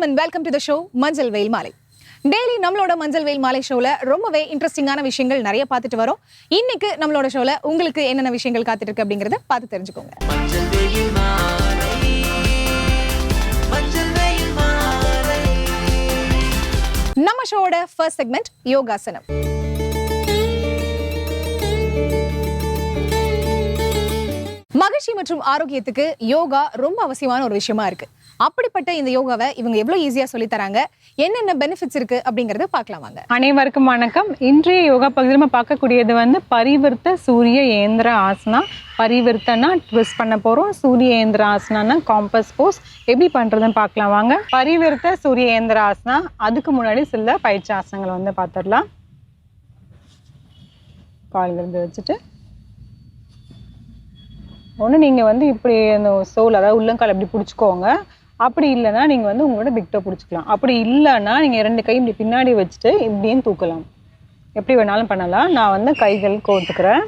வணக்கம் and welcome to the show மஞ்சள் வெயில் மாலை. டெய்லி நம்மளோட மஞ்சள் வெயில் மாலை ஷோல ரொம்பவே இன்ட்ரெஸ்டிங்கான விஷயங்கள் நிறைய பார்த்துட்டு வரோம். இன்னைக்கு நம்மளோட ஷோல உங்களுக்கு என்னென்ன விஷயங்கள் காத்துட்டு இருக்கு அப்படிங்கறத பார்த்து தெரிஞ்சுக்கோங்க. நம்ம ஷோவோட ஃபர்ஸ்ட் செக்மெண்ட் யோகாசனம். மகிழ்ச்சி மற்றும் ஆரோக்கியத்துக்கு யோகா ரொம்ப அவசியமான ஒரு விஷயமா இருக்கு. அப்படிப்பட்ட இந்த யோகாவை இவங்க எவ்வளோ ஈஸியாக சொல்லித்தராங்க? என்னென்ன பெனிஃபிட்ஸ் இருக்கு அப்படிங்கறத பார்க்கலாம் வாங்க. அனைவருக்கும் வணக்கம். இன்றைய யோகா பகுதியில் நம்ம பார்க்கக்கூடியது வந்து பரிவர்த்த சூரிய ஏந்திர ஆசனா. பரிவர்த்தனா ட்விஸ்ட் பண்ண போகிறோம் சூரிய ஏந்திர ஆசனானா காம்பஸ் போஸ் எப்படி பண்ணுறதுன்னு பார்க்கலாம் வாங்க. பரிவர்த்த சூரிய ஏந்திர ஆசனா. அதுக்கு முன்னாடி சில பயிற்சி ஆசனங்களை வந்து பார்த்துடலாம். கால்கள் வச்சுட்டு. ஒன்று நீங்கள் வந்து இப்படி அந்த சோல் அதாவது உள்ளங்கால் இப்படி பிடிச்சிக்கோங்க. அப்படி இல்லைன்னா நீங்கள் வந்து உங்களோட பிக்டோ பிடிச்சிக்கலாம். அப்படி இல்லைன்னா நீங்கள் ரெண்டு கை இப்படி பின்னாடி வச்சுட்டு இப்படியும் தூக்கலாம். எப்படி வேணாலும் பண்ணலாம். நான் வந்து கைகள் கோத்துக்கிறேன்.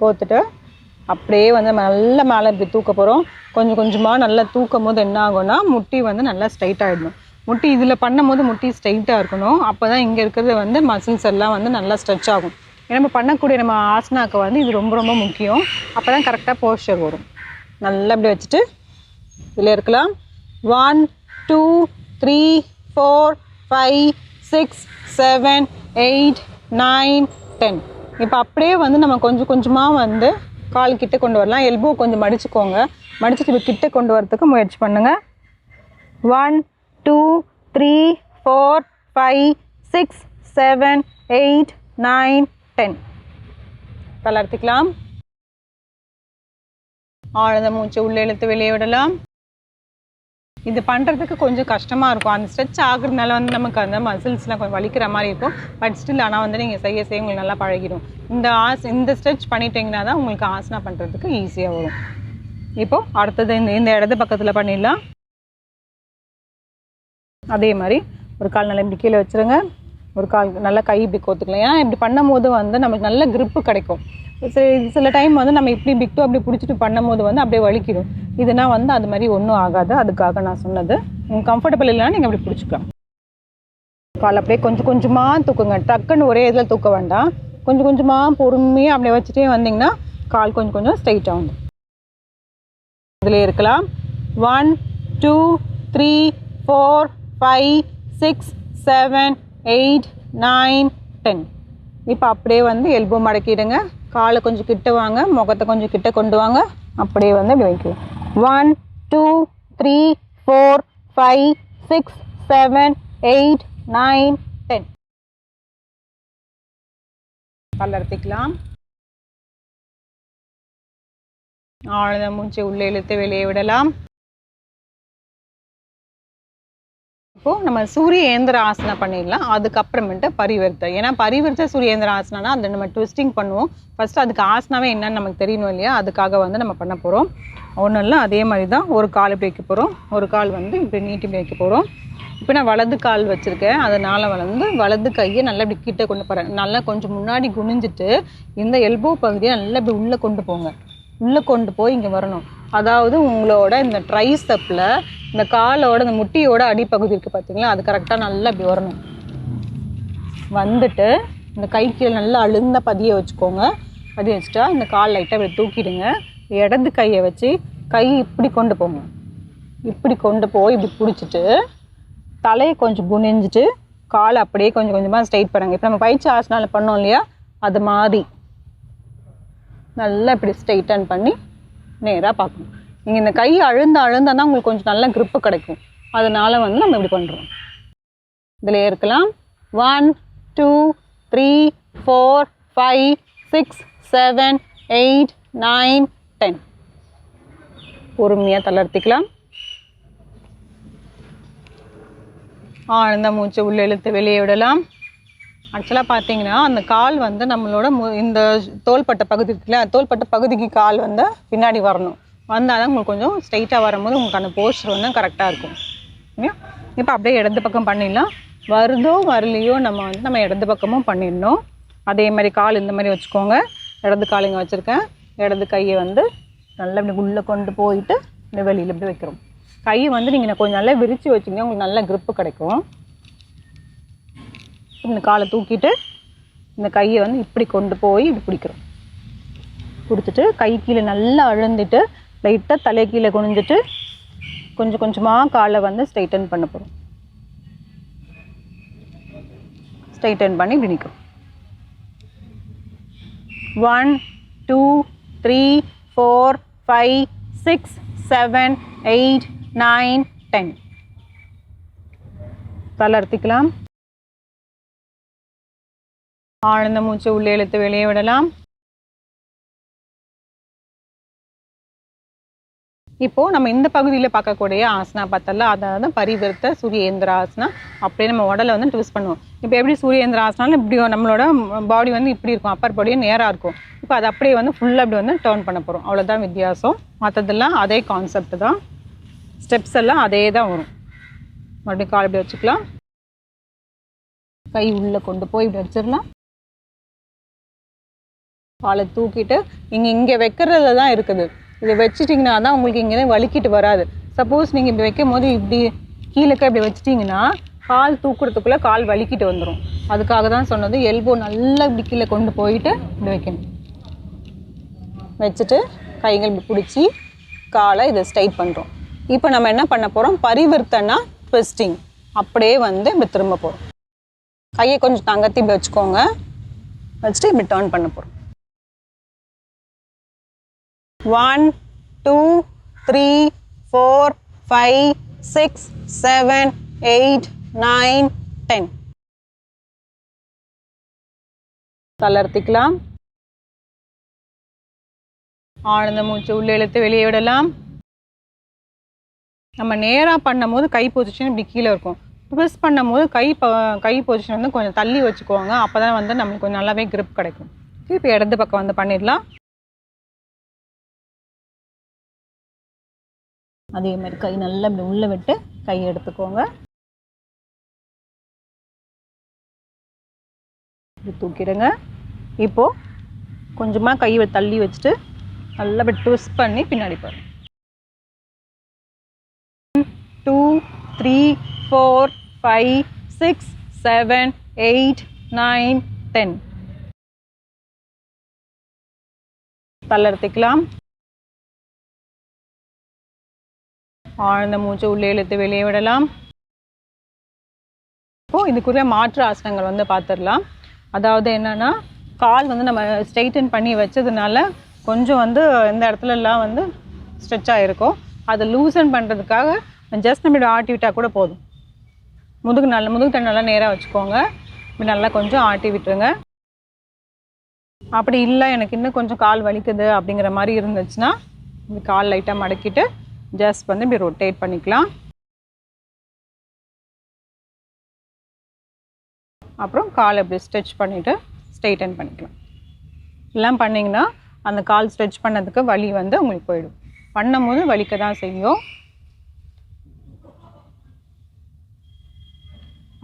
கோத்துட்டு அப்படியே வந்து நம்ம நல்லா மேலே இப்படி தூக்க போகிறோம் கொஞ்சம் கொஞ்சமாக நல்லா தூக்கும் போது என்ன ஆகும்னா முட்டி வந்து நல்லா ஸ்ட்ரைட் ஆகிடணும் முட்டி இதில் பண்ணும்போது முட்டி ஸ்ட்ரைட்டாக இருக்கணும். அப்போ தான் இங்கே இருக்கிறது வந்து மசில்ஸ் எல்லாம் வந்து நல்லா ஸ்ட்ரெச் ஆகும். ஏன்னா நம்ம பண்ணக்கூடிய நம்ம ஆசனாக்கு வந்து இது ரொம்ப ரொம்ப முக்கியம். அப்போ தான் கரெக்டாக போஸ்டர் வரும். நல்லா இப்படி வச்சுட்டு இதில் இருக்கலாம். One two three four five six seven eight nine ten இப்போ அப்படியே வந்து நம்ம கொஞ்சம் கொஞ்சமாக வந்து கால் கிட்டே கொண்டு வரலாம். எல்போ கொஞ்சம் மடிச்சுக்கோங்க. மடிச்சுட்டு இப்போ கிட்டே கொண்டு வரதுக்கு முயற்சி பண்ணுங்கள் one two three four five six seven eight nine ten தளர்த்திக்கலாம் ஆழ்ந்த மூச்சு உள்ளே இழுத்து வெளியே விடலாம். இது பண்ணுறதுக்கு கொஞ்சம் கஷ்டமாக இருக்கும். அந்த ஸ்ட்ரெச் ஆகுறதுனால வந்து நமக்கு அந்த மசில்ஸ்லாம் கொஞ்சம் வலிக்கிற மாதிரி இருக்கும். பட் ஸ்டில் ஆனால் வந்து நீங்கள் செய்ய செய்ய உங்களுக்கு நல்லா பழகிடும். இந்த ஆஸ் இந்த ஸ்ட்ரெச் பண்ணிட்டீங்கன்னா தான் உங்களுக்கு ஆசனா பண்ணுறதுக்கு ஈஸியாக வரும். இப்போது அடுத்தது இந்த இந்த இடது பக்கத்தில் பண்ணிடலாம். அதே மாதிரி ஒரு கால் நல்லா இப்படி கீழே வச்சுருங்க. ஒரு கால் நல்லா கை இப்படி கோத்துக்கலாம். ஏன்னா இப்படி பண்ணும்போது வந்து நமக்கு நல்ல grip கிடைக்கும். சில சில டைம் வந்து நம்ம இப்படி பிக்டோ அப்படி பிடிச்சிட்டு பண்ணும்போது வந்து அப்படியே வலிக்கிடும். இதுனா வந்து அது மாதிரி ஒன்றும் ஆகாது. அதுக்காக நான் சொன்னது. உங்களுக்கு கம்ஃபர்டபுள் இல்லைன்னா நீங்கள் அப்படி பிடிச்சிக்கலாம். கால் அப்படியே கொஞ்சம் கொஞ்சமாக தூக்குங்க. டக்குன்னு ஒரே இதில் தூக்க வேண்டாம். கொஞ்சம் கொஞ்சமாக பொறுமையாக அப்படியே வச்சுட்டே வந்தீங்கன்னா கால் கொஞ்சம் கொஞ்சம் ஸ்ட்ரைட் ஆகும் இதில் இருக்கலாம். One two three four five six seven eight nine ten இப்போ அப்படியே வந்து எல்போ மடக்கிடுங்க. காலை கொஞ்சம் கிட்ட வாங்க முகத்தை கொஞ்சம் கிட்ட கொண்டு வாங்க. அப்படியே வந்து இப்படி வைக்கலாம் one two three four five six seven eight nine ten கலர்த்திக்கலாம் ஆழ்ந்த மூச்சை உள்ளே இழுத்து வெளியே விடலாம். இப்போது நம்ம சூரிய ஏந்திர ஆசனம் பண்ணிடலாம். அதுக்கப்புறமேட்டு பரிவர்த்தை ஏன்னா பரிவர்த்த சூரிய ஏந்திர ஆசனம்னா அதை நம்ம ட்விஸ்டிங் பண்ணுவோம். ஃபர்ஸ்ட் அதுக்கு ஆசனாவே என்னன்னு நமக்கு தெரியணும் இல்லையா? அதுக்காக வந்து நம்ம பண்ண போகிறோம் ஒன்றும் இல்லை அதே மாதிரி தான் ஒரு கால் இப்படி வைக்க போகிறோம் ஒரு கால் வந்து இப்படி நீட்டி இப்படி வைக்க போகிறோம் இப்போ நான் வலது கால் வச்சுருக்கேன். அதனால் வந்து வலது கையை நல்லா இப்படி கிட்ட கொண்டு போகிறேன் நல்லா கொஞ்சம் முன்னாடி குனிஞ்சிட்டு இந்த எல்போ பகுதியை நல்லா இப்படி உள்ளே கொண்டு போங்க. உள்ளே கொண்டு போய் இங்கே வரணும். அதாவது உங்களோட இந்த ட்ரைஸ்டப்பில் இந்த காலோட இந்த முட்டியோட அடிப்பகுதி இருக்குது பார்த்தீங்களா அது கரெக்டாக நல்லா இப்படி வரணும். வந்துட்டு இந்த கை கீழே நல்லா அழுந்த பதிய வச்சுக்கோங்க. பதிய வச்சுட்டா இந்த கால் லைட்டாக இப்படி தூக்கிடுங்க. இடது கையை வச்சு கை இப்படி கொண்டு போங்க. இப்படி கொண்டு போய் இப்படி பிடிச்சிட்டு தலையை கொஞ்சம் குனிஞ்சிட்டு காலை அப்படியே கொஞ்சம் கொஞ்சமாக ஸ்ட்ரைட் பண்ணுங்க. இப்போ நம்ம பயிற்சி ஆசனால் பண்ணோம் இல்லையா? அது மாதிரி. நல்லா இப்படி ஸ்ட்ரைட்டன் பண்ணி நேராக பார்க்கணும். நீங்கள் இந்த கை அழுந்த அழுந்தா தான் உங்களுக்கு கொஞ்சம் நல்ல க்ரிப்பு கிடைக்கும். அதனால் வந்து நம்ம இப்படி பண்ணுறோம் இதில் இருக்கலாம் one two three four five six seven eight nine ten பொறுமையாக தளர்த்திக்கலாம். ஆழ்ந்த மூச்சு உள்ளே இழுத்து வெளியே விடலாம். ஆக்சுவலாக பார்த்தீங்கன்னா அந்த கால் வந்து நம்மளோட மு- இந்த தோள்பட்ட பகுதி இருக்குல்ல தோள்பட்ட பகுதிக்கு கால் வந்து பின்னாடி வரணும். வந்தால் தான் உங்களுக்கு கொஞ்சம் ஸ்ட்ரைட்டாக வரும்போது உங்களுக்கு அந்த போஸ்டர் வந்து கரெக்டாக இருக்கும். ஓகே இப்போ அப்படியே இடது பக்கம் பண்ணிடலாம். வருதோ வரலையோ நம்ம வந்து நம்ம இடது பக்கமும் பண்ணிடணும். அதே மாதிரி கால் இந்த மாதிரி வச்சுக்கோங்க. இடது கால் இங்கே வச்சுருக்கேன். இடது கையை வந்து நல்லா இப்படி உள்ளே கொண்டு போயிட்டு இந்த வெளியில் இப்படி வைக்கிறோம். கையை வந்து நீங்கள் கொஞ்சம் நல்லா விரித்து வச்சிங்கன்னா உங்களுக்கு நல்ல க்ரிப்பு கிடைக்கும். இந்த காலை தூக்கிட்டு இந்த கையை வந்து இப்படி கொண்டு போய் இப்படி பிடிக்கிறோம். கொடுத்துட்டு கை கீழே நல்லா அழுந்துட்டு லைட்டாக தலை கீழே குனிஞ்சிட்டு கொஞ்சம் கொஞ்சமாக காலை வந்து ஸ்ட்ரைட்டன் பண்ண போகிறோம் ஸ்ட்ரைட்டன் பண்ணி இப்படி நிற்கும் one two three four five six seven eight nine ten தளர்த்திக்கலாம் ஆழ்ந்த மூச்சு உள்ளே இழுத்து வெளியே விடலாம். இப்போ நம்ம இந்த பகுதியில் பார்க்கக்கூடிய ஆசனா பார்த்தல அதாவது பரிவர்த்த சூரியேந்திர ஆசனா அப்படியே நம்ம உடலை வந்து ட்விஸ்ட் பண்ணுவோம். இப்போ எப்படி சூரியேந்திர ஆசனாலும் இப்படி நம்மளோட பாடி வந்து இப்படி இருக்கும் அப்பர் பாடியும் நேராக இருக்கும். இப்போ அது அப்படியே வந்து ஃபுல்லாக அப்படி வந்து டேர்ன் பண்ண போகிறோம் அவ்வளோதான் வித்தியாசம். மற்றதெல்லாம் அதே கான்செப்ட் தான். ஸ்டெப்ஸ் எல்லாம் அதே தான் வரும். மறுபடியும் கால் இப்படி வச்சுக்கலாம். கை உள்ளே கொண்டு போய் இப்படி வச்சிடலாம் காலை தூக்கிட்டு இங்கே இங்கே வைக்கிறதுல தான் இருக்குது. இதை வச்சுட்டிங்கன்னா தான் உங்களுக்கு இங்கே வலிக்கிட்டு வராது. சப்போஸ் நீங்கள் இப்படி வைக்கும் போது இப்படி கீழே இப்படி வச்சிட்டிங்கன்னா கால் தூக்குறதுக்குள்ளே கால் வலிக்கிட்டு வந்துடும் அதுக்காக தான் சொன்னது எல்போ நல்லா இப்படி கீழே கொண்டு போயிட்டு இப்படி வைக்கணும். வச்சுட்டு கைகள் இப்படி பிடிச்சி காலை இதை ஸ்ட்ரைட் பண்ணுறோம் இப்போ நம்ம என்ன பண்ண போகிறோம் பரிவர்த்தனா ட்விஸ்டிங் அப்படியே வந்து இப்படி திரும்ப போகிறோம் கையை கொஞ்சம் தங்கத்தி இப்படி வச்சுக்கோங்க. வச்சுட்டு இப்படி டேர்ன் பண்ண போகிறோம் one two three four five six seven eight nine ten தளர்த்திக்கலாம். ஆழ்ந்த மூச்சு உள்ளே இழுத்து வெளியே விடலாம். நம்ம நேராக பண்ணும்போது கை பொசிஷன் இப்படி கீழே இருக்கும். ட்விஸ்ட் பண்ணும்போது கை ப கை பொசிஷன் வந்து கொஞ்சம் தள்ளி வச்சுக்கோங்க. அப்போ தான் வந்து நம்மளுக்கு கொஞ்சம் நல்லாவே க்ரிப் கிடைக்கும். இப்போ இடது பக்கம் வந்து பண்ணிடலாம். அதே மாதிரி கை நல்லா இப்படி உள்ளே விட்டு கை எடுத்துக்கோங்க. இப்படி தூக்கிடுங்க. இப்போ கொஞ்சமாக கையை தள்ளி வச்சுட்டு நல்லா இப்படி ட்விஸ்ட் பண்ணி பின்னாடி பாருங்க. Two three four five six seven eight nine ten தளர்த்திக்கலாம் ஆழ்ந்த மூச்சு உள்ளே இழுத்து வெளியே விடலாம். இப்போ இதுக்குரிய மாற்று ஆசனங்கள் வந்து பார்த்துடலாம் அதாவது என்னன்னா கால் வந்து நம்ம ஸ்ட்ரைட்டன் பண்ணி வச்சதுனால கொஞ்சம் வந்து இந்த இடத்துல எல்லாம் வந்து ஸ்ட்ரெச் ஆகிருக்கும் அதை லூசன் பண்ணுறதுக்காக ஜஸ்ட் நம்ம இப்படி ஆட்டி விட்டால் கூட போதும். முதுகு நல்ல முதுகு தண்ணி நல்லா நேராக வச்சுக்கோங்க. இப்படி நல்லா கொஞ்சம் ஆட்டி விட்டுருங்க. அப்படி இல்லை எனக்கு இன்னும் கொஞ்சம் கால் வலிக்குது அப்படிங்கிற மாதிரி இருந்துச்சுன்னா இந்த கால் லைட்டாக மடக்கிட்டு ஜஸ்ட் வந்து இப்படி ரொட்டேட் பண்ணிக்கலாம். அப்புறம் கால் இப்படி ஸ்ட்ரெச் பண்ணிவிட்டு ஸ்ட்ரெயிட்டன் பண்ணிக்கலாம். எல்லாம் பண்ணிங்கன்னா அந்த கால் ஸ்ட்ரெச் பண்ணதுக்கு வலி வந்து உங்களுக்கு போயிடும். பண்ணும்போது வலிக்க தான் செய்யும்.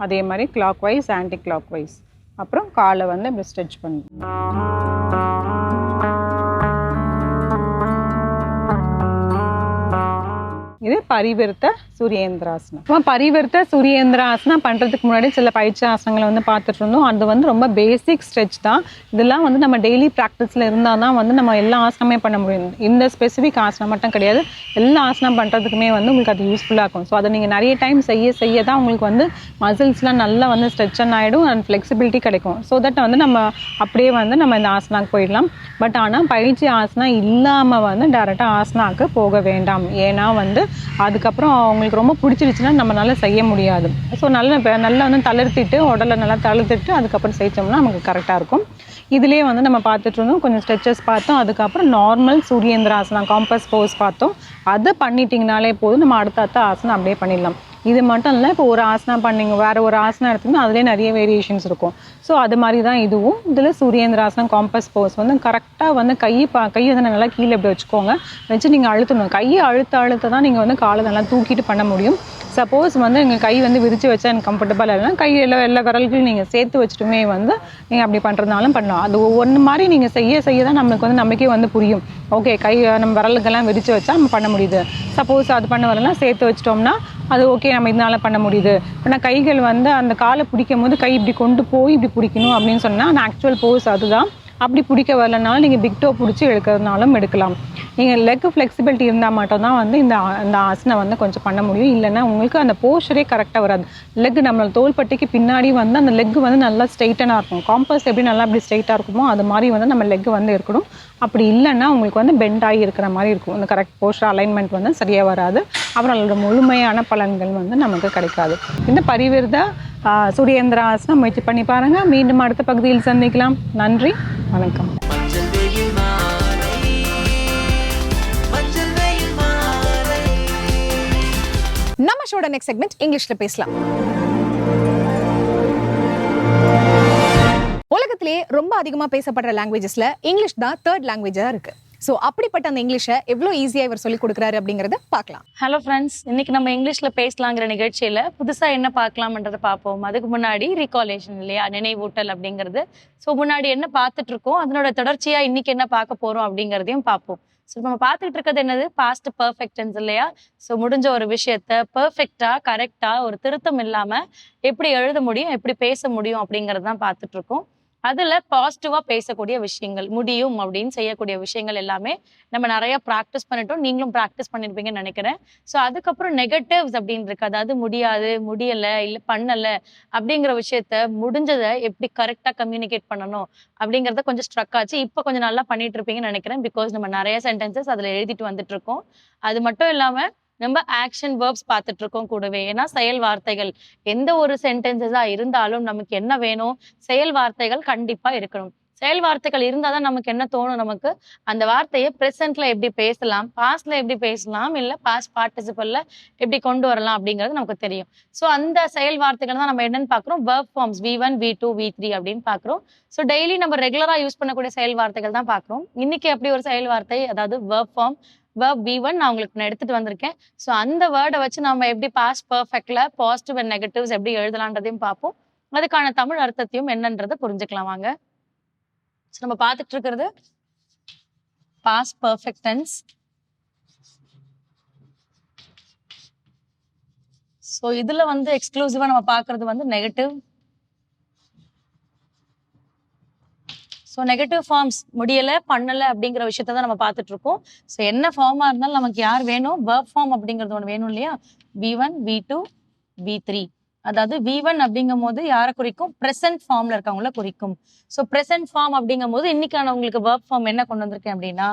அதே மாதிரி clockwise anticlockwise அப்புறம் காலை வந்து இப்படி ஸ்ட்ரெச் பண்ணணும் இது பரிவிருத்த சூரியேந்திராசனம். பரிவர்த்த பரிவிருத்த சூரியேந்திராசனம் பண்ணுறதுக்கு முன்னாடி சில பயிற்சி ஆசனங்களை வந்து பார்த்துட்டு இருந்தோம். அது வந்து ரொம்ப பேசிக் ஸ்ட்ரெச் தான். இதெல்லாம் வந்து நம்ம டெய்லி ப்ராக்டிஸில் இருந்தால் தான் வந்து நம்ம எல்லா ஆசனமே பண்ண முடியும். இந்த ஸ்பெசிஃபிக் ஆசனம் மட்டும் கிடையாது. எல்லா ஆசனம் பண்ணுறதுக்குமே வந்து உங்களுக்கு அது யூஸ்ஃபுல்லாக இருக்கும். ஸோ அதை நீங்கள் நிறைய டைம் செய்ய செய்ய தான் உங்களுக்கு வந்து மசில்ஸ்லாம் நல்லா வந்து ஸ்ட்ரெச்சன் ஆகிடும் அண்ட் ஃப்ளெக்சிபிலிட்டி கிடைக்கும். ஸோ தட் வந்து நம்ம அப்படியே வந்து நம்ம இந்த ஆசனாக்கு போயிடலாம். பட் ஆனால் பயிற்சி ஆசனம் இல்லாமல் வந்து டேரெக்டாக ஆசனாக்கு போக வேண்டாம். ஏன்னா வந்து அதுக்கப்புறம் நம்மளுக்கு ரொம்ப பிடிச்சிருச்சுன்னா நம்மளால செய்ய முடியாது. ஸோ நல்ல நல்லா வந்து தளர்த்திட்டு உடலை நல்லா தளர்த்திட்டு அதுக்கப்புறம் செய்தோம்னா நமக்கு கரெக்டாக இருக்கும். இதுலேயே வந்து நம்ம பார்த்துட்டு இருந்தோம் கொஞ்சம் ஸ்ட்ரெச்சஸ் பார்த்தோம் அதுக்கப்புறம் நார்மல் சூரியந்திராசனம் காம்பஸ் போஸ் பார்த்தோம். அதை பண்ணிட்டீங்கனாலே போதும் நம்ம அடுத்த அடுத்த ஆசனம் அப்படியே பண்ணிடலாம். இது மட்டும் இல்லை இப்போ ஒரு ஆசனா பண்ணீங்க வேறு ஒரு ஆசனம் எடுத்தீங்கன்னா அதுலேயே நிறைய வேரியேஷன்ஸ் இருக்கும். ஸோ அது மாதிரி தான் இதுவும். இதில் சூரியேந்திராசனம் காம்பஸ் போஸ் வந்து கரெக்டாக வந்து கை பா கையை வந்து நல்லா கீழே இப்படி வச்சுக்கோங்க. வச்சு நீங்கள் அழுத்தணும். கையை அழுத்த அழுத்த தான் நீங்கள் வந்து காலை நல்லா தூக்கிட்டு பண்ண முடியும். சப்போஸ் வந்து எங்கள் கை வந்து விரித்து வச்சா எனக்கு கம்ஃபர்டபுள் இல்லைன்னா கை எல்லா எல்லா நீங்கள் சேர்த்து வச்சுட்டுமே வந்து நீங்கள் அப்படி பண்ணுறதுனாலும் பண்ணலாம். அது ஒவ்வொன்று மாதிரி நீங்கள் செய்ய செய்ய தான் நம்மளுக்கு வந்து நம்பிக்கை வந்து புரியும். ஓகே கை நம்ம விரலுக்கெல்லாம் விரித்து வச்சா நம்ம பண்ண முடியுது. சப்போஸ் அது பண்ண வரலாம் சேர்த்து வச்சிட்டோம்னா அது ஓகே நம்ம இதனால பண்ண முடியுது. ஆனால் கைகள் வந்து அந்த காலை பிடிக்கும் போது கை இப்படி கொண்டு போய் இப்படி பிடிக்கணும் அப்படின்னு சொன்னால் அந்த ஆக்சுவல் போஸ் அதுதான். அப்படி பிடிக்க வரலனாலும் நீங்கள் பிக்டோ பிடிச்சி எடுக்கிறதுனாலும் எடுக்கலாம். நீங்கள் லெக் ஃப்ளெக்சிபிலிட்டி இருந்தால் மட்டும்தான் வந்து இந்த அந்த ஆசனை வந்து கொஞ்சம் பண்ண முடியும். இல்லைன்னா உங்களுக்கு அந்த போஸ்டரே கரெக்டாக வராது. லெக் நம்மளோட தோள்பட்டைக்கு பின்னாடி வந்து அந்த லெக் வந்து நல்லா ஸ்ட்ரைட்டனாக இருக்கும். காம்பஸ் எப்படி நல்லா அப்படி ஸ்ட்ரைட்டாக இருக்குமோ அது மாதிரி வந்து நம்ம லெக் வந்து இருக்கணும். அப்படி இல்லைன்னா உங்களுக்கு வந்து பெண்ட் ஆகி இருக்கிற மாதிரி இருக்கும். அந்த கரெக்ட் போஸ்டர் அலைன்மெண்ட் வந்து சரியாக வராது. அப்புறம் அதோட முழுமையான பலன்கள் வந்து நமக்கு கிடைக்காது. இந்த பரிவிருத ஆ, ஆசனம் முயற்சி பண்ணி பாருங்கள் மீண்டும் அடுத்த பகுதியில் சந்திக்கலாம். நன்றி. வணக்கம். நம்ம ஷோட நெக்ஸ்ட் செக்மெண்ட் இங்கிலீஷில் பேசலாம். உலகத்திலேயே ரொம்ப அதிகமாக பேசப்படுற லாங்குவேஜஸில் இங்கிலீஷ் தான் தேர்ட் லாங்குவேஜாக இருக்கு. ஸோ அப்படிப்பட்ட அந்த இங்கிலீஷை எவ்வளோ ஈஸியாக இவர் சொல்லி கொடுக்குறாரு அப்படிங்கிறத பார்க்கலாம். ஹலோ ஃப்ரெண்ட்ஸ் இன்னைக்கு நம்ம இங்கிலீஷில் பேசலாங்கிற நிகழ்ச்சியில் புதுசாக என்ன பார்க்கலாம்ன்றதை பார்ப்போம். அதுக்கு முன்னாடி ரீகாலேஷன் இல்லையா நினைவூட்டல் அப்படிங்கிறது. ஸோ முன்னாடி என்ன பார்த்துட்டு இருக்கோம் அதனோட தொடர்ச்சியாக இன்னைக்கு என்ன பார்க்க போகிறோம் அப்படிங்கிறதையும் பார்ப்போம். ஸோ நம்ம பார்த்துட்டு இருக்கிறது என்னது பாஸ்ட் பர்ஃபெக்டன்ஸ் இல்லையா? ஸோ முடிஞ்ச ஒரு விஷயத்த பர்ஃபெக்டாக கரெக்டாக ஒரு திருத்தம் இல்லாமல் எப்படி எழுத முடியும் எப்படி பேச முடியும் அப்படிங்கிறது தான் பார்த்துட்டு இருக்கோம் அதுல பாசிட்டிவா பேசக்கூடிய விஷயங்கள் முடியும் அப்படின்னு செய்யக்கூடிய விஷயங்கள் எல்லாமே நம்ம நிறைய ப்ராக்டிஸ் பண்ணிட்டோம். நீங்களும் ப்ராக்டிஸ் பண்ணிருப்பீங்கன்னு நினைக்கிறேன். ஸோ அதுக்கப்புறம் நெகட்டிவ்ஸ் அப்படின்னு இருக்கு. அதாவது முடியாது முடியல இல்லை பண்ணல அப்படிங்கிற விஷயத்த முடிஞ்சதை எப்படி கரெக்டாக கம்யூனிகேட் பண்ணணும் அப்படிங்கிறத கொஞ்சம் ஸ்ட்ரக் ஆச்சு. இப்போ கொஞ்சம் நல்லா பண்ணிட்டு இருப்பீங்கன்னு நினைக்கிறேன். பிகாஸ் நம்ம நிறைய சென்டென்சஸ் அதில் எழுதிட்டு வந்துட்டு இருக்கோம். அது மட்டும் இல்லாம நம்ம ஆக்ஷன் வேர்ப்ஸ் பார்த்துட்டு இருக்கோம் கூடவே. ஏன்னா செயல் வார்த்தைகள் எந்த ஒரு சென்டென்சஸா இருந்தாலும் நமக்கு என்ன வேணும்? செயல் வார்த்தைகள் கண்டிப்பா இருக்கணும். செயல் வார்த்தைகள் இருந்தாதான் நமக்கு என்ன தோணும் நமக்கு? அந்த வார்த்தையை ப்ரெசென்ட்ல எப்படி பேசலாம்? பாஸ்ட்ல எப்படி பேசலாம்? இல்ல பாஸ்ட் பார்ட்டிசிபல்ல எப்படி கொண்டு வரலாம் அப்படிங்கிறது நமக்கு தெரியும். ஸோ அந்த செயல் வார்த்தைகள் தான் நம்ம என்னன்னு பார்க்குறோம்? verb forms V one V two V three அப்படின்னு பார்க்குறோம். ஸோ டெய்லி நம்ம ரெகுலரா யூஸ் பண்ணக்கூடிய செயல் வார்த்தைகள் தான் பார்க்குறோம். இன்னைக்கு எப்படி ஒரு செயல் வார்த்தை அதாவது verb form verb B one நான் உங்களுக்கு நான் எடுத்துட்டு வந்திருக்கேன். ஸோ அந்த வேர்டை வச்சு நம்ம எப்படி பாஸ்ட் பர்ஃபெக்ட்ல பாசிட்டிவ் அண்ட் நெகட்டிவ்ஸ் எப்படி எழுதலான்றதையும் பார்ப்போம். அதுக்கான தமிழ் அர்த்தத்தையும் என்னன்றதை புரிஞ்சுக்கலாம் வாங்க. ஸோ நம்ம பார்த்துட்டு இருக்கிறது பாஸ்ட் பர்ஃபெக்ட் டென்ஸ் ஸோ இதுல வந்து எக்ஸ்க்ளூசிவா நம்ம பார்க்கறது வந்து நெகட்டிவ் ஸோ நெகட்டிவ் ஃபார்ம்ஸ் முடியலை பண்ணலை அப்படிங்கிற விஷயத்த தான் நம்ம பார்த்துட்டு இருக்கோம். ஸோ என்ன ஃபார்மாக இருந்தாலும் நமக்கு யார் வேணும்? verb ஃபார்ம் அப்படிங்கிறது ஒன்று வேணும் இல்லையா? V one V two V three அதாவது வி ஒன் அப்படிங்கும் போது யாரை குறிக்கும்? ப்ரெசன்ட் ஃபார்ம்ல இருக்கவங்கள குறிக்கும். ஸோ ப்ரெசன்ட் ஃபார்ம் அப்படிங்கும் போது இன்னைக்கான உங்களுக்கு verb ஃபார்ம் என்ன கொண்டு வந்திருக்கேன் அப்படின்னா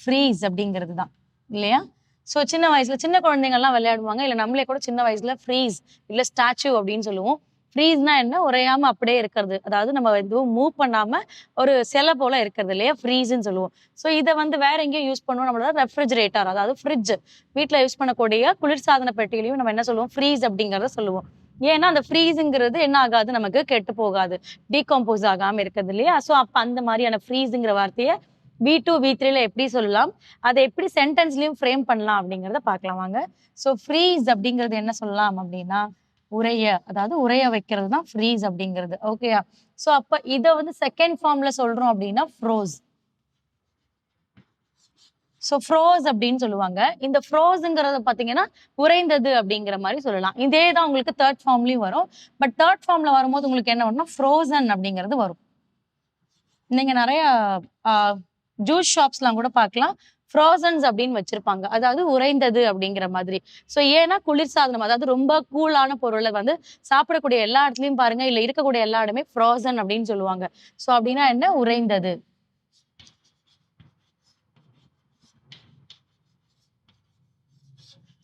ஃப்ரீஸ் அப்படிங்கிறது தான். இல்லையா? ஸோ சின்ன வயசுல சின்ன குழந்தைங்கள்லாம் விளையாடுவாங்க. இல்லை நம்மளே கூட சின்ன வயசுல ஃப்ரீஸ் இல்லை ஸ்டாச்சு அப்படின்னு சொல்லுவோம். ஃப்ரீஸ்னா என்ன? உரையாம அப்படியே இருக்கிறது. அதாவது நம்ம எதுவும் மூவ் பண்ணாம ஒரு சிலை போல இருக்கிறது இல்லையா? ஃப்ரீஸ்ன்னு சொல்லுவோம். ஸோ இதை வந்து வேற எங்கேயும் யூஸ் பண்ணுவோம். நம்மளோட ரெஃப்ரிஜரேட்டர் அதாவது ஃப்ரிட்ஜ் வீட்டில் யூஸ் பண்ணக்கூடிய குளிர்சாதன பெட்டியிலையும் நம்ம என்ன சொல்லுவோம்? ஃப்ரீஸ் அப்படிங்கிறத சொல்லுவோம். ஏன்னா அந்த ஃப்ரீஸுங்கிறது என்ன ஆகாது? நமக்கு கெட்டு போகாது. டீகம்போஸ் ஆகாமல் இருக்கிறது இல்லையா? ஸோ அப்போ அந்த மாதிரியான ஃப்ரீஸுங்கிற வார்த்தையை வி டூ வி த்ரீல எப்படி சொல்லலாம்? அதை எப்படி சென்டென்ஸ்லையும் ஃப்ரேம் பண்ணலாம் அப்படிங்கிறத பார்க்கலாம் வாங்க. ஸோ ஃப்ரீஸ் அப்படிங்கிறது என்ன சொல்லலாம் அப்படின்னா உரைய அதாவது உரைய வைக்கிறது தான் ஃப்ரீஸ் அப்படிங்கிறது. ஓகேயா ஸோ அப்போ இதை வந்து செகண்ட் ஃபார்ம்ல சொல்றோம் அப்படின்னா ஃப்ரோஸ் ஸோ ஃப்ரோஸ் அப்படின்னு சொல்லுவாங்க. இந்த ஃப்ரோஸுங்கிறத பார்த்தீங்கன்னா உறைந்தது அப்படிங்கிற மாதிரி சொல்லலாம். இதே தான் உங்களுக்கு தேர்ட் ஃபார்ம்லயும் வரும். பட் தேர்ட் ஃபார்ம்ல வரும்போது உங்களுக்கு என்ன வரும்னா ஃப்ரோசன் அப்படிங்கிறது வரும். நீங்க நிறைய ஜூஸ் ஷாப்ஸ்லாம் கூட பார்க்கலாம். ஃப்ரோசன்ஸ் அப்படின்னு வச்சிருப்பாங்க. அதாவது உறைந்தது அப்படிங்கிற மாதிரி. ஸோ ஏன்னா குளிர்சாதனம் அதாவது ரொம்ப கூலான பொருளை வந்து சாப்பிடக்கூடிய எல்லா இடத்துலயும் பாருங்க இல்ல இருக்கக்கூடிய எல்லா இடமே ஃப்ரோசன் அப்படின்னு சொல்லுவாங்க. ஸோ அப்படின்னா என்ன? உறைந்தது.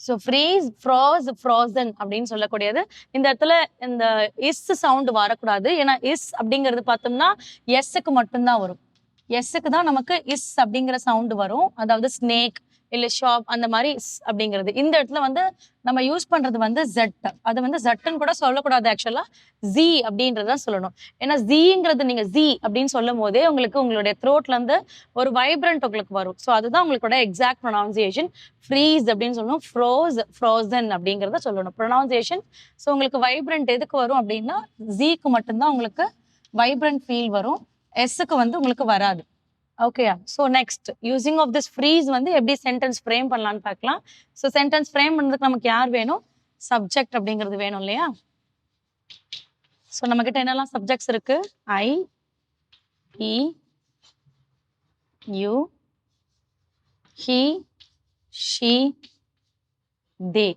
ஸோ ஃப்ரீஸ் ஃப்ரோஸ் ஃப்ரோசன் அப்படின்னு சொல்லக்கூடியது. இந்த இடத்துல இந்த இஸ் சவுண்ட் வரக்கூடாது. ஏன்னா இஸ் அப்படிங்கிறது பார்த்தோம்னா எஸ்ஸுக்கு மட்டும்தான் வரும். எஸ்ஸுக்கு தான் நமக்கு இஸ் அப்படிங்கிற சவுண்டு வரும். அதாவது ஸ்னேக் இல்லை ஷாப் அந்த மாதிரி இஸ் அப்படிங்கிறது. இந்த இடத்துல வந்து நம்ம யூஸ் பண்ணுறது வந்து ஜெட் அது வந்து ஜெட்டுன்னு கூட சொல்லக்கூடாது ஆக்சுவலாக ஜி அப்படின்றத சொல்லணும். ஏன்னா ஜீங்கிறது நீங்கள் ஜி அப்படின்னு சொல்லும் போதே உங்களுக்கு உங்களுடைய த்ரோட்லேருந்து ஒரு வைப்ரண்ட் உங்களுக்கு வரும். ஸோ அதுதான் உங்களோட எக்ஸாக்ட் ப்ரொனவுன்சியேஷன் ஃப்ரீஸ் அப்படின்னு சொல்லணும். ஃப்ரோஸ் ஃப்ரோசன் அப்படிங்கிறத சொல்லணும். ப்ரொனவுன்சியேஷன் ஸோ உங்களுக்கு வைப்ரண்ட் எதுக்கு வரும் அப்படின்னா ஜீக்கு மட்டும்தான் உங்களுக்கு வைப்ரண்ட் ஃபீல் வரும். எஸ்ஸுக்கு வந்து உங்களுக்கு வராது. ஓகேயா so next using of this phrase வந்து எப்படி சென்டென்ஸ் ஃப்ரேம் பண்ணலாம்னு பார்க்கலாம். ஸோ சென்டென்ஸ் ஃப்ரேம் பண்ணுறதுக்கு நமக்கு யார் வேணும்? சப்ஜெக்ட் அப்படிங்கிறது வேணும் இல்லையா? ஸோ நம்மக்கிட்ட என்னெல்லாம் சப்ஜெக்ட்ஸ் இருக்கு? I E you he she they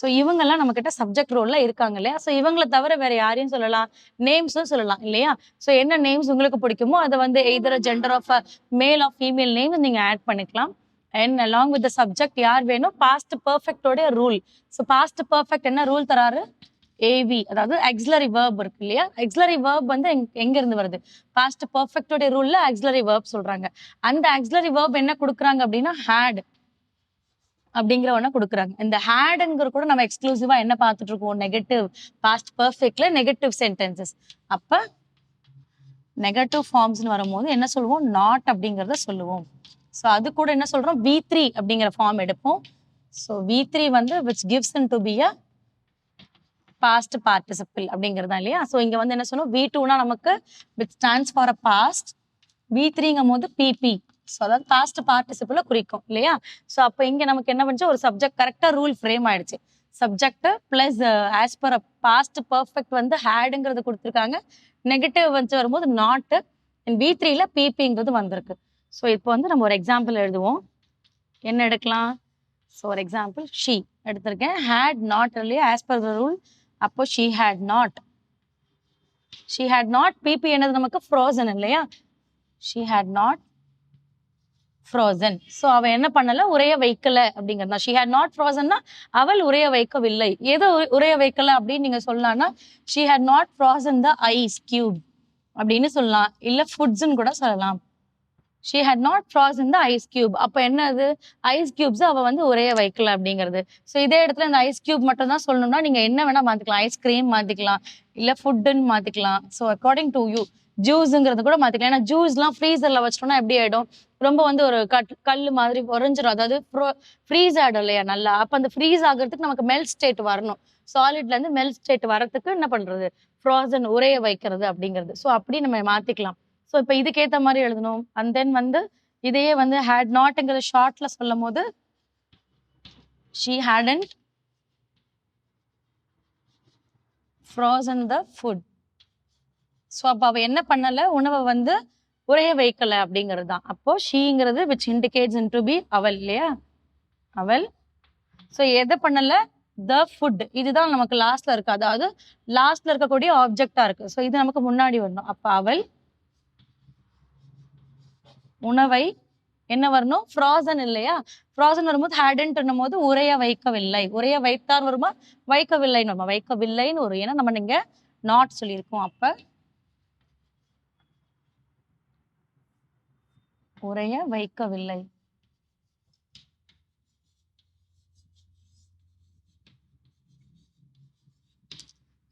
so இவங்கெல்லாம் நம்ம கிட்ட சப்ஜெக்ட் ரோல்ல இருக்காங்க இல்லையா? ஸோ இவங்களை தவிர வேற யாரையும் சொல்லலாம். நேம்ஸும் சொல்லலாம் இல்லையா? ஸோ என்ன நேம்ஸ் உங்களுக்கு பிடிக்குமோ அதை வந்து either gender of male of female name நீங்க ஆட் பண்ணிக்கலாம். அண்ட் அலாங் வித் சப்ஜெக்ட் யார் வேணும்? பாஸ்ட் பர்ஃபெக்டோட ரூல் ஸோ பாஸ்ட் பர்ஃபெக்ட் என்ன ரூல் தராரு? ஏவி அதாவது எக்ஸலரி வேர்ப் இருக்கு இல்லையா? எக்ஸ்லரி வேர்ப் வந்து எங்க- இருந்து வருது? பாஸ்ட் பர்ஃபெக்டோட ரூல்ல எக்ஸலரி வேர்ப் சொல்றாங்க. அந்த எக்ஸலரி வேர்ப் என்ன கொடுக்குறாங்க அப்படின்னா ஹேட் அப்படிங்கிற ஒண்ண கொடுக்குறாங்க. இந்த ஹேடுங்கிற கூட நம்ம எக்ஸ்க்ளூசிவா என்ன பார்த்துட்டு இருக்கோம்? நெகட்டிவ் பாஸ்ட் பர்ஃபெக்ட்ல நெகட்டிவ் சென்டென்சஸ் அப்ப நெகட்டிவ் ஃபார்ம்ஸ்னு வரும்போது என்ன சொல்லுவோம்? நாட் அப்படிங்கிறத சொல்லுவோம். ஸோ அது கூட என்ன சொல்றோம்? வி த்ரீ அப்படிங்கிற ஃபார்ம் எடுப்போம். ஸோ வி த்ரீ வந்து which gives in to be a past participle அப்படிங்கிறதா இல்லையா? ஸோ இங்கே வந்து என்ன சொன்னோம்? வி டூனா நமக்கு with stands for a past V த்ரீங்கும் போது பிபி ஸோ அதாவது பாஸ்ட் பார்ட்டிசிபிள குறிக்கும் இல்லையா? ஸோ அப்போ இங்கே நமக்கு என்ன பண்ணுச்சு ஒரு சப்ஜெக்ட் கரெக்டாக ரூல் ஃப்ரேம் ஆயிடுச்சு. Subject plus as per past perfect வந்து ஹேடுங்கிறது கொடுத்துருக்காங்க. நெகட்டிவ் வந்து வரும்போது நாட்டு அண்ட் வி த்ரீல பிபிங்கிறது வந்திருக்கு. ஸோ இப்போ வந்து நம்ம ஒரு எக்ஸாம்பிள் எழுதுவோம். என்ன எடுக்கலாம்? ஸோ ஒரு எக்ஸாம்பிள் ஷீ எடுத்திருக்கேன். ஹேட் நாட் இல்லையா ஆஸ் பர் த ரூல் அப்போ she had not she had not PP என்னது நமக்கு? ஃப்ரோசன் இல்லையா? She had not frozen so அவள் என்ன பண்ணலை? உரைய வைக்கலை அப்படிங்கிறது தான். ஷி ஹேட் நாட் ஃப்ரோசன்னா அவள் உரைய வைக்கவில்லை. எது உரைய வைக்கல அப்படின்னு நீங்கள் சொல்லலாம்னா she had not frozen the ice cube அப்படின்னு சொல்லலாம். இல்லை ஃபுட்ஸ்ன்னு கூட சொல்லலாம். She had not froze the ice cube அப்போ என்னது? ஐஸ் கியூப்ஸ் அவள் வந்து உரைய வைக்கல அப்படிங்கிறது. ஸோ இதே இடத்துல இந்த ஐஸ் கியூப் மட்டும் தான் சொல்லணும்னா நீங்கள் என்ன வேணால் மாற்றிக்கலாம் ஐஸ்கிரீம் மாற்றிக்கலாம் இல்லை ஃபுட்டுன்னு மாற்றிக்கலாம் ஸோ அக்கார்டிங் டு யூ ஜூஸுங்கிறது கூட மாற்றிக்கலாம் ஏன்னா ஜூஸ்லாம் ஃப்ரீசரில் வச்சிட்டோம்னா எப்படி ஆகிடும் ரொம்ப வந்து ஒரு கட் கல் மாதிரி உறைஞ்சிரும். அதாவது ஃப்ரீஸ் ஆகிடும் இல்லையா நல்லா? அப்போ அந்த ஃப்ரீஸ் ஆகுறதுக்கு நமக்கு மெல்ட் ஸ்டேட் வரணும். சாலிட்லேருந்து மெல்ட் ஸ்டேட் வரத்துக்கு என்ன பண்ணுறது ஃப்ராசன் உரைய வைக்கிறது அப்படிங்கிறது. ஸோ அப்படி நம்ம மாற்றிக்கலாம் ஸோ இப்போ இதுக்கேற்ற மாதிரி எழுதணும். அண்ட் தென் வந்து இதையே வந்து ஹேட் நாட்ங்கிற ஷார்ட்ல சொல்லும் போது she hadn't frozen the food so அப்போ அவள் என்ன பண்ணலை? உணவை வந்து உரைய வைக்கல அப்படிங்கிறது தான். அப்போ ஷீங்கிறது which indicates in to be அவள் இல்லையா? அவள். ஸோ எதை பண்ணல? த ஃபுட் இதுதான் நமக்கு லாஸ்ட்ல இருக்கு. அதாவது லாஸ்ட்ல இருக்கக்கூடிய ஆப்ஜெக்டா இருக்கு. ஸோ இது நமக்கு முன்னாடி வரணும். அப்போ அவள் உணவை என்ன வரணும்? ஃப்ராசன் இல்லையா? ஃப்ராசன் வரும்போது ஹேடன்ட்னும் போது உரைய வைக்கவில்லை. உரைய வைத்தார் வருமா? வைக்கவில்லைன்னு வருமா? வைக்கவில்லைன்னு வரும் ஏன்னா நம்ம நீங்க நாட் சொல்லியிருக்கோம். அப்போ உரைய வைக்கவில்லை.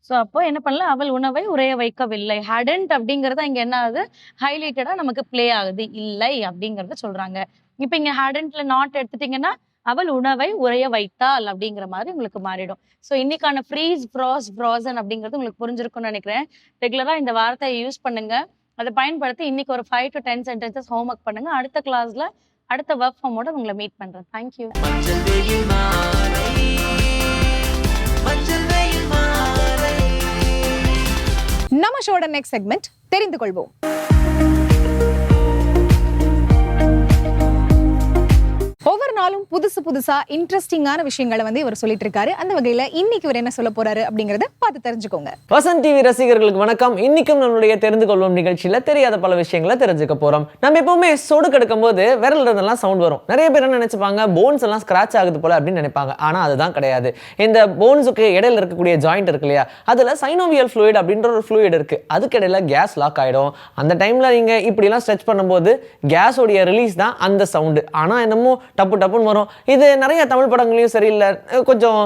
ஸோ அப்போ என்ன பண்ணல? அவள் உணவை உரைய வைக்கவில்லை. ஹடன்ட் அப்படிங்கறது இங்க என்ன ஆகுது ஹைலைட்டடா நமக்கு பிளே ஆகுது. இல்லை அப்படிங்கறத சொல்றாங்க. இப்போ இங்க ஹடன்ட்ல நாட் எடுத்துட்டீங்கன்னா அவள் உணவை உரைய வைத்தாள் அப்படிங்கிற மாதிரி உங்களுக்கு மாறிடும். ஸோ இன்னைக்கான ஃப்ரீஸ் ஃப்ராஸ் ஃப்ராசன் அப்படிங்கிறது உங்களுக்கு புரிஞ்சிருக்கும்னு நினைக்கிறேன். ரெகுலரா இந்த வார்த்தையை யூஸ் பண்ணுங்க. அதை பயன்படுத்தி இன்னைக்கு ஒரு five to ten sentences homework பண்ணுங்க. அடுத்த கிளாஸ்ல அடுத்த ஒர்க் ஃபார்மோட உங்களை மீட் பண்றேன். தேங்க்யூ நம்ம ஷோட நெக்ஸ்ட் செக்மெண்ட் தெரிந்து கொள்வோம் நாளும் புதுசு புதுசா இன்ட்ரெஸ்டிங்கான விஷயங்களை வந்து இவர் சொல்லிட்டு இருக்காரு அந்த வகையில இன்னைக்கு இவர் என்ன சொல்ல போறாரு அப்படிங்கறத பார்த்து தெரிஞ்சுக்கோங்க. வசன் டிவி ரசிகர்களுக்கு வணக்கம். இன்னைக்கும் நம்மளுடைய தெரிந்து கொள்வோம் நிகழ்ச்சியில தெரியாத பல விஷயங்களை தெரிஞ்சுக்க போறோம். நம்ம எப்பவுமே சொடு கெடுக்கும் போது விரல் இருந்தெல்லாம் சவுண்ட் வரும். நிறைய பேர் என்ன நினைச்சுப்பாங்க போன்ஸ் எல்லாம் ஸ்கிராச் ஆகுது போல அப்படின்னு நினைப்பாங்க. ஆனா அதுதான் கிடையாது. இந்த போன்ஸுக்கு இடையில இருக்கக்கூடிய ஜாயிண்ட் இருக்கு இல்லையா அதுல சைனோவியல் ஃப்ளூயிட் அப்படின்ற ஒரு ஃப்ளூயிட் இருக்கு. அதுக்கு இடையில கேஸ் லாக் ஆயிடும். அந்த டைம்ல நீங்க இப்படி எல்லாம் ஸ்ட்ரெச் பண்ணும்போது கேஸோடைய ரிலீஸ் தான் அந்த சவுண்டு ஆனா என்னமோ டப்பு டப்புன்னு வரும். இது நிறைய தமிழ் படங்களையும் சரி இல்லை கொஞ்சம்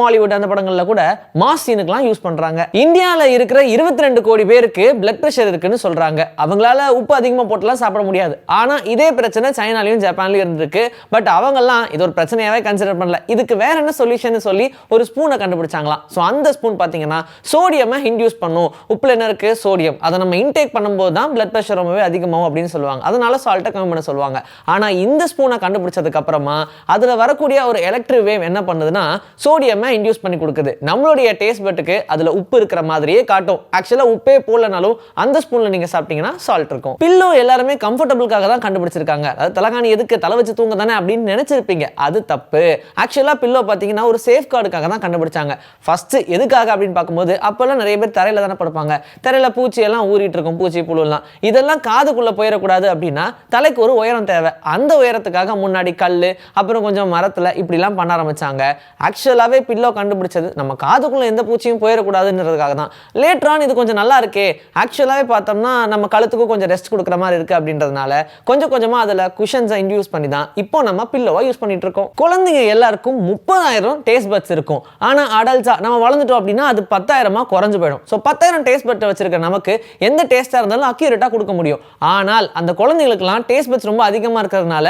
மாலிவுட் அந்த படங்கள்ல கூட மாஸ் சீனுக்குலாம் யூஸ் பண்றாங்க. இந்தியாவில் இருக்கிற இருபத்தி ரெண்டு கோடி பேருக்கு பிளட் ப்ரெஷர் இருக்குன்னு சொல்றாங்க. அவங்களால உப்பு அதிகமாக போட்டுலாம் சாப்பிட முடியாது. ஆனா இதே பிரச்சனை சைனாலையும் ஜப்பான்லயும் இருந்திருக்கு. பட் அவங்கெல்லாம் இது ஒரு பிரச்சனையாவே கன்சிடர் பண்ணல. இதுக்கு வேற என்ன சொல்யூஷன் சொல்லி ஒரு ஸ்பூனை கண்டுபிடிச்சாங்களாம். ஸோ அந்த ஸ்பூன் பார்த்தீங்கன்னா சோடியமை இன்டியூஸ் பண்ணும். உப்புல என்ன இருக்கு? சோடியம் அதை நம்ம இன்டேக் பண்ணும்போது தான் பிளட் ப்ரெஷர் ரொம்பவே அதிகமாகும் அப்படின்னு சொல்லுவாங்க. அதனால சால்ட்டை கம்மி பண்ண சொல்லுவாங்க. ஆனா இந்த ஸ்பூனை கண்டுபிடிச்சதுக்கு அப்புறமா அதுல வரக்கூடிய ஒரு எலக்ட்ரிக் வேவ் என்ன பண்ணுதுன்னா சோடியமை இன்டியூஸ் பண்ணி கொடுக்குது. நம்மளுடைய டேஸ்ட் பட்டுக்கு அதுல உப்பு இருக்கிற மாதிரியே காட்டும். ஆக்சுவலா உப்பே போடலனாலும் அந்த ஸ்பூன்ல நீங்க சாப்பிட்டீங்கன்னா சால்ட் இருக்கும். பில்லோ எல்லாருமே கம்ஃபர்டபுளுக்காக தான் கண்டுபிடிச்சிருக்காங்க. அதாவது தலைகாணி எதுக்கு தலை வச்சு தூங்க தானே அப்படின்னு நினைச்சிருப்பீங்க. அது தப்பு. ஆக்சுவலா பில்லோ பார்த்தீங்கன்னா ஒரு சேஃப் கார்டுக்காக தான் கண்டுபிடிச்சாங்க. ஃபர்ஸ்ட் எதுக்காக அப்படின்னு பார்க்கும்போது அப்போல்லாம் நிறைய பேர் தரையில தானே படுப்பாங்க. தரையில பூச்சி எல்லாம் ஊறிட்டு இருக்கும். பூச்சி புழுலாம் இதெல்லாம் காதுக்குள்ள போயிடக்கூடாது அப்படின்னா தலைக்கு ஒரு உயரம் தேவை. அந்த உயரத்துக்காக முன்னாடி கல் அப்புறம் கொஞ்சம் மரத்துல இப்படிலாம் பண்ண ஆரம்பிச்சாங்க. ஆக்சுவலாகவே பில்லோ கண்டுபிடிச்சது நம்ம காதுக்குள்ள எந்த பூச்சியும் போயிடக்கூடாதுன்றதுக்காக தான். லேட்ரான் இது கொஞ்சம் நல்லா இருக்கே. ஆக்சுவலாகவே பார்த்தோம்னா நம்ம கழுத்துக்கும் கொஞ்சம் ரெஸ்ட் கொடுக்குற மாதிரி இருக்கு அப்படின்றதுனால கொஞ்சம் கொஞ்சமாக அதில் குஷன்ஸை இன்டியூஸ் பண்ணி தான் இப்போ நம்ம பில்லோவாக யூஸ் பண்ணிட்டு இருக்கோம். குழந்தைங்க எல்லாருக்கும் முப்பதாயிரம் டேஸ்ட் பட்ஸ் இருக்கும். ஆனால் அடல்ட்ஸாக நம்ம வளர்ந்துட்டோம் அப்படின்னா அது பத்தாயிரமா குறைஞ்சு போயிடும். ஸோ பத்தாயிரம் டேஸ்ட் பட்டை வச்சிருக்க நமக்கு எந்த டேஸ்ட்டாக இருந்தாலும் அக்யூரேட்டாக கொடுக்க முடியும். ஆனால் அந்த குழந்தைங்களுக்குலாம் டேஸ்ட் பட்ஸ் ரொம்ப அதிகமாக இருக்கிறதுனால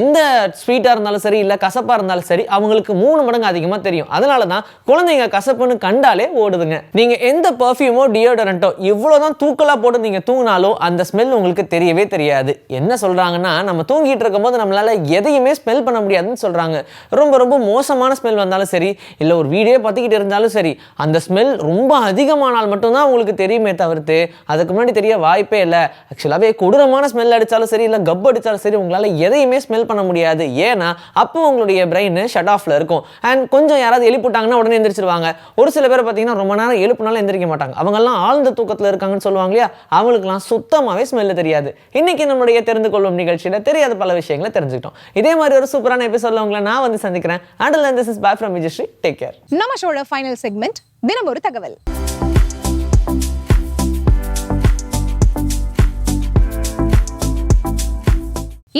எந்த ஸ்வீட் ஸ்வீட்டா இருந்தாலும் சரி இல்ல கசப்பா இருந்தாலும் சரி அவங்களுக்கு மூணு மடங்கு அதிகமா தெரியும். அதனால தான் குழந்தைங்க கசப்புன்னு கண்டாலே ஓடுதுங்க. நீங்க எந்த பர்ஃப்யூமோ டியோடரண்ட்டோ இவ்வளவுதான் தூக்கலா போட்டு நீங்கள் தூங்கினாலும் அந்த ஸ்மெல் உங்களுக்கு தெரியவே தெரியாது. என்ன சொல்றாங்கன்னா நம்ம தூங்கிட்டு இருக்கும்போது நம்மளால எதையுமே ஸ்மெல் பண்ண முடியாதுன்னு சொல்றாங்க. ரொம்ப ரொம்ப மோசமான ஸ்மெல் வந்தாலும் சரி இல்லை ஒரு வீடியோ பார்த்துக்கிட்டு இருந்தாலும் சரி அந்த ஸ்மெல் ரொம்ப அதிகமானால் மட்டும்தான் உங்களுக்கு தெரியுமே தவிர்த்து அதுக்கு முன்னாடி தெரிய வாய்ப்பே இல்லை. ஆக்சுவலாகவே கொடூரமான ஸ்மெல் அடித்தாலும் சரி இல்லை கப் அடித்தாலும் சரி உங்களால் எதையுமே ஸ்மெல் பண்ண முடியாது. ஏன் ஏன்னா அப்போ உங்களுடைய பிரெயின் ஷட் ஆஃப்ல இருக்கும். அண்ட் கொஞ்சம் யாராவது எழுப்பிட்டாங்கன்னா உடனே எந்திரிச்சிருவாங்க. ஒரு சில பேர் பார்த்தீங்கன்னா ரொம்ப நேரம் எழுப்புனாலும் எந்திரிக்க மாட்டாங்க. அவங்கெல்லாம் ஆழ்ந்த தூக்கத்தில் இருக்காங்கன்னு சொல்லுவாங்க இல்லையா? அவங்களுக்குலாம் சுத்தமாகவே ஸ்மெல்லு தெரியாது. இன்னைக்கு நம்மளுடைய தெரிந்து கொள்ளும் நிகழ்ச்சியில் தெரியாத பல விஷயங்களை தெரிஞ்சுக்கிட்டோம். இதே மாதிரி ஒரு சூப்பரான எபிசோட்ல உங்களை நான் வந்து சந்திக்கிறேன். And this is bye from Vijayasri take care நம்ம ஷோட ஃபைனல் செக்மெண்ட் தினம் ஒரு தகவல்.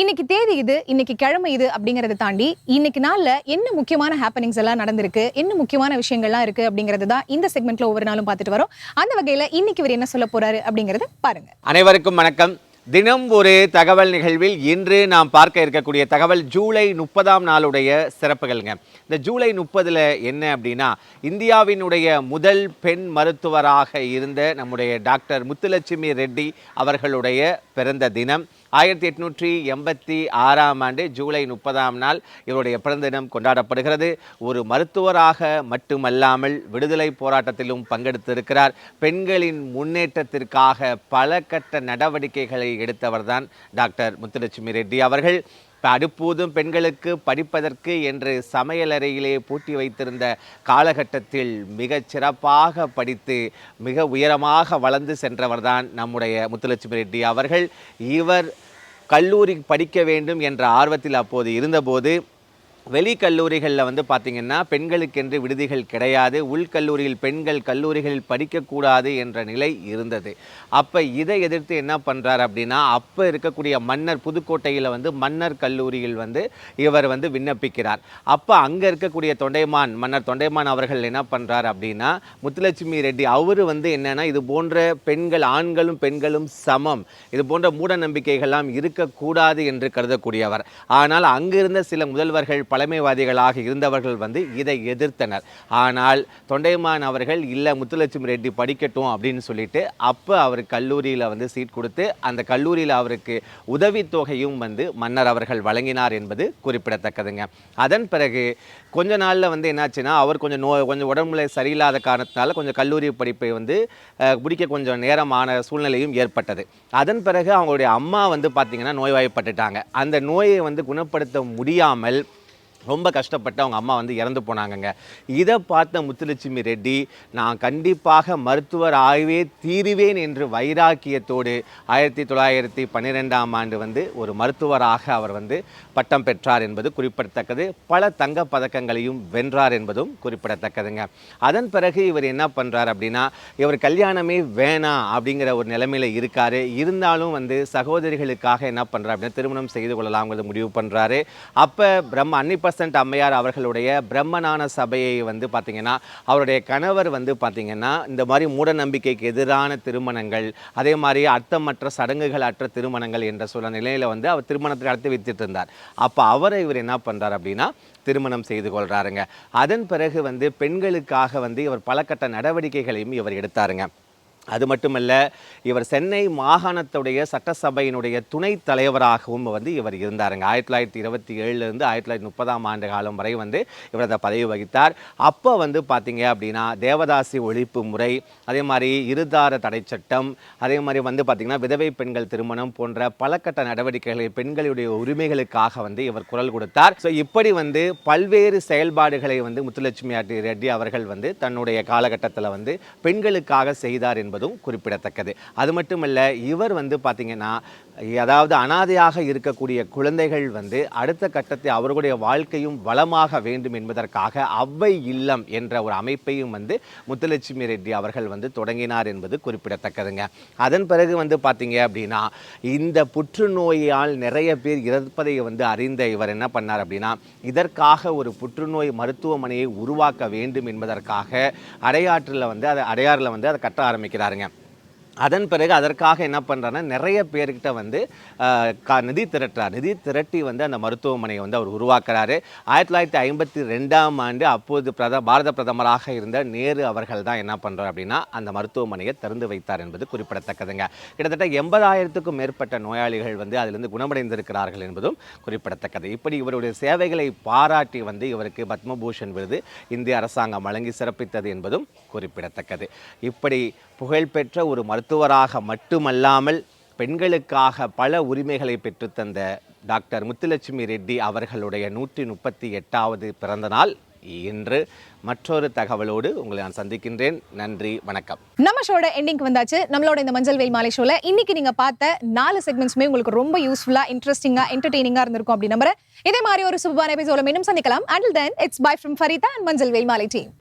இன்னைக்கு தேதி இது இன்னைக்கு கிழமை இது அப்படிங்கறத தாண்டி இன்னைக்கு நாள்ல என்ன முக்கியமான ஹாப்பனிங்ஸ் எல்லாம் நடந்திருக்கு என்ன முக்கியமான விஷயங்கள்லாம் இருக்கு அப்படிங்கறது தான் இந்த செக்மெண்ட்ல ஒவ்வொரு நாளும் பார்த்துட்டு வரோம். அந்த வகையில இன்னைக்கு இவர் என்ன சொல்ல போறாரு அப்படிங்கறத பாருங்க. அனைவருக்கும் வணக்கம். தினம் ஒரு தகவல் நிகழ்வில் இன்று நாம் பார்க்க இருக்கக்கூடிய தகவல் ஜூலை முப்பதாம் நாளுடைய சிறப்புகள்ங்க. இந்த ஜூலை முப்பதில் என்ன அப்படின்னா இந்தியாவினுடைய முதல் பெண் மருத்துவராக இருந்த நம்முடைய டாக்டர் முத்துலட்சுமி ரெட்டி அவர்களுடைய பிறந்த தினம். ஆயிரத்தி எட்நூற்றி எண்பத்தி ஆறாம் ஆண்டு ஜூலை முப்பதாம் நாள் இவருடைய பிறந்த தினம் கொண்டாடப்படுகிறது. ஒரு மருத்துவராக மட்டுமல்லாமல் விடுதலை போராட்டத்திலும் பங்கெடுத்திருக்கிறார். பெண்களின் முன்னேற்றத்திற்காக பல கட்ட நடவடிக்கைகளை எடுத்தவர்தான் டாக்டர் முத்துலட்சுமி ரெட்டி அவர்கள். இப்போ அடுப்பூதும் பெண்களுக்கு படிப்பதற்கு என்று சமையலறையிலே பூட்டி வைத்திருந்த காலகட்டத்தில் மிகச் சிறப்பாக படித்து மிக உயரமாக வளர்ந்து சென்றவர்தான் நம்முடைய முத்துலட்சுமி ரெட்டி அவர்கள். இவர் கல்லூரி படிக்க வேண்டும் என்ற ஆர்வத்தில் அப்போது இருந்தபோது வெளி கல்லூரிகளில் வந்து பார்த்திங்கன்னா பெண்களுக்கென்று விடுதிகள் கிடையாது உள்கல்லூரியில் பெண்கள் கல்லூரிகளில் படிக்கக்கூடாது என்ற நிலை இருந்தது. அப்போ இதை எதிர்த்து என்ன பண்ணுறார் அப்படின்னா அப்போ இருக்கக்கூடிய மன்னர் புதுக்கோட்டையில் வந்து மன்னர் கல்லூரியில் வந்து இவர் வந்து விண்ணப்பிக்கிறார். அப்போ அங்கே இருக்கக்கூடிய தொண்டைமான் மன்னர் தொண்டைமான் அவர்கள் என்ன பண்ணுறார் அப்படின்னா முத்துலட்சுமி ரெட்டி அவர் வந்து என்னென்னா இது போன்ற பெண்கள் ஆண்களும் பெண்களும் சமம். இது போன்ற மூட நம்பிக்கைகள்லாம் இருக்கக்கூடாது என்று கருதக்கூடியவர். ஆனால் அங்கிருந்த சில முதல்வர்கள் பழமைவாதிகளாக இருந்தவர்கள் வந்து இதை எதிர்த்தனர். ஆனால் தொண்டைமான் அவர்கள் இல்லை முத்துலட்சுமி ரெட்டி படிக்கட்டும் அப்படின்னு சொல்லிட்டு அப்போ அவர் கல்லூரியில் வந்து சீட் கொடுத்து அந்த கல்லூரியில் அவருக்கு உதவித்தொகையும் வந்து மன்னர் அவர்கள் வழங்கினார் என்பது குறிப்பிடத்தக்கதுங்க. அதன் பிறகு கொஞ்ச நாளில் வந்து என்னாச்சுன்னா அவர் கொஞ்சம் நோ கொஞ்சம் உடம்புல சரியில்லாத காரணத்தினால கொஞ்சம் கல்லூரி படிப்பை வந்து முடிக்க கொஞ்சம் நேரமான சூழ்நிலையும் ஏற்பட்டது. அதன் பிறகு அவங்களுடைய அம்மா வந்து பார்த்திங்கன்னா நோய்வாய்ப்பட்டுட்டாங்க. அந்த நோயை வந்து குணப்படுத்த முடியாமல் ரொம்ப கஷ்டப்பட்டு அவங்க அம்மா வந்து இறந்து போனாங்கங்க. இதை பார்த்த முத்துலட்சுமி ரெட்டி நான் கண்டிப்பாக மருத்துவர் ஆகவே தீருவேன் என்று வைராக்கியத்தோடு ஆயிரத்தி தொள்ளாயிரத்தி பன்னிரெண்டாம் ஆண்டு வந்து ஒரு மருத்துவராக அவர் வந்து பட்டம் பெற்றார் என்பது குறிப்பிடத்தக்கது. பல தங்க பதக்கங்களையும் வென்றார் என்பதும் குறிப்பிடத்தக்கதுங்க. அதன் பிறகு இவர் என்ன பண்ணுறார் அப்படின்னா இவர் கல்யாணமே வேணாம் அப்படிங்கிற ஒரு நிலைமையில இருக்காரு. இருந்தாலும் வந்து சகோதரிகளுக்காக என்ன பண்ணுறார் அப்படின்னா திருமணம் செய்து கொள்ளலாம்ங்கிறது முடிவு பண்ணுறாரு அப்போ பிரம்ம அன்னி பர்சன்ட் அம்மையார் அவர்களுடைய பிரம்மனான சபையை வந்து பார்த்தீங்கன்னா அவருடைய கணவர் வந்து பார்த்தீங்கன்னா இந்த மாதிரி மூட நம்பிக்கைக்கு எதிரான திருமணங்கள் அதே மாதிரி அர்த்தமற்ற சடங்குகள் அற்ற திருமணங்கள் என்ற சொல்ல நிலையில் வந்து அவர் திருமணத்தை நடத்தி வைத்துட்டு இருந்தார். அப்போ அவரை இவர் என்ன பண்ணுறார் அப்படின்னா திருமணம் செய்து கொள்கிறாருங்க அதன் பிறகு வந்து பெண்களுக்காக வந்து இவர் பலகட்ட நடவடிக்கைகளையும் இவர் எடுத்தாருங்க. அது மட்டுமல்ல இவர் சென்னை மாகாணத்துடைய சட்டசபையினுடைய துணைத் தலைவராகவும் வந்து இவர் இருந்தாருங்க. ஆயிரத்தி தொள்ளாயிரத்தி இருபத்தி ஏழுலேருந்து ஆயிரத்தி தொள்ளாயிரத்தி முப்பதாம் ஆண்டு காலம் வரை வந்து இவர் அந்த பதவி வகித்தார். அப்போ வந்து பார்த்தீங்க அப்படின்னா தேவதாசி ஒழிப்பு முறை அதே மாதிரி இருதார தடை சட்டம் அதே மாதிரி வந்து பார்த்திங்கன்னா விதவை பெண்கள் திருமணம் போன்ற பலகட்ட நடவடிக்கைகளை பெண்களுடைய உரிமைகளுக்காக வந்து இவர் குரல் கொடுத்தார். ஸோ இப்படி வந்து பல்வேறு செயல்பாடுகளை வந்து முத்துலட்சுமி ரெட்டி அவர்கள் வந்து தன்னுடைய காலகட்டத்தில் வந்து பெண்களுக்காக செய்தார் என்பதும் குறிப்பிடத்தக்கது. அது மட்டுமல்ல இவர் வந்து பார்த்தீங்கன்னா அதாவது அனாதையாக இருக்கக்கூடிய குழந்தைகள் வந்து அடுத்த கட்டத்தை அவர்களுடைய வாழ்க்கையும் வளமாக வேண்டும் என்பதற்காக அவ்வை இல்லம் என்ற ஒரு அமைப்பையும் வந்து முத்துலட்சுமி ரெட்டி அவர்கள் வந்து தொடங்கினார் என்பது குறிப்பிடத்தக்கதுங்க. அதன் பிறகு வந்து பார்த்தீங்க அப்படின்னா இந்த புற்றுநோயால் நிறைய பேர் இறப்பதை வந்து அறிந்த இவர் என்ன பண்ணார் அப்படின்னா இதற்காக ஒரு புற்றுநோய் மருத்துவமனையை உருவாக்க வேண்டும் என்பதற்காக அடையாற்றில் வந்து அதை அடையாறில் வந்து அதை கட்ட ஆரம்பிக்கிறாருங்க. அதன் பிறகு அதற்காக என்ன பண்ணுறாருன்னா நிறைய பேர்கிட்ட வந்து கா நிதி திரட்டுறார். நிதி திரட்டி வந்து அந்த மருத்துவமனையை வந்து அவர் உருவாக்குறாரு. ஆயிரத்தி தொள்ளாயிரத்தி ஐம்பத்தி ரெண்டாம் ஆண்டு அப்போது பிரத பாரத பிரதமராக இருந்த நேரு அவர்கள் தான் என்ன பண்ணுறார் அப்படின்னா அந்த மருத்துவமனையை திறந்து வைத்தார் என்பது குறிப்பிடத்தக்கதுங்க. கிட்டத்தட்ட எண்பதாயிரத்துக்கும் மேற்பட்ட நோயாளிகள் வந்து அதிலிருந்து குணமடைந்திருக்கிறார்கள் என்பதும் குறிப்பிடத்தக்கது. இப்படி இவருடைய சேவைகளை பாராட்டி வந்து இவருக்கு பத்மபூஷன் விருது இந்திய அரசாங்கம் வழங்கி சிறப்பித்தது என்பதும் குறிப்பிடத்தக்கது. இப்படி புகழ்பெற்ற ஒரு மருத்துவராக மட்டுமல்லாமல் பெண்களுக்காக பல உரிமைகளை பெற்றுத்தந்த டாக்டர் முத்துலட்சுமி ரெட்டி அவர்களுடைய நூற்றி முப்பத்தி எட்டாவது பிறந்த நாள். இன்று மற்றொரு தகவலோடு உங்களை நான் சந்திக்கின்றேன். நன்றி வணக்கம். நம்ம ஷோட எண்டிங் வந்தாச்சு. நம்மளோட இந்த மஞ்சள் வெயில் மாலை ஷோல இன்னைக்கு நீங்க பார்த்த நாலு செக்மெண்ட்ஸுமே உங்களுக்கு ரொம்ப யூஸ்ஃபுல்லா இன்ட்ரெஸ்டிங்கா என்டர்டெய்னிங்கா இருந்திருக்கும் அப்படி நம்புறேன் இதே மாதிரி ஒரு சூப்பரான எபிசோட மீண்டும் சந்திக்கலாம். Until then it's bye from Farida and மஞ்சள் வெயில் மாலை டீம்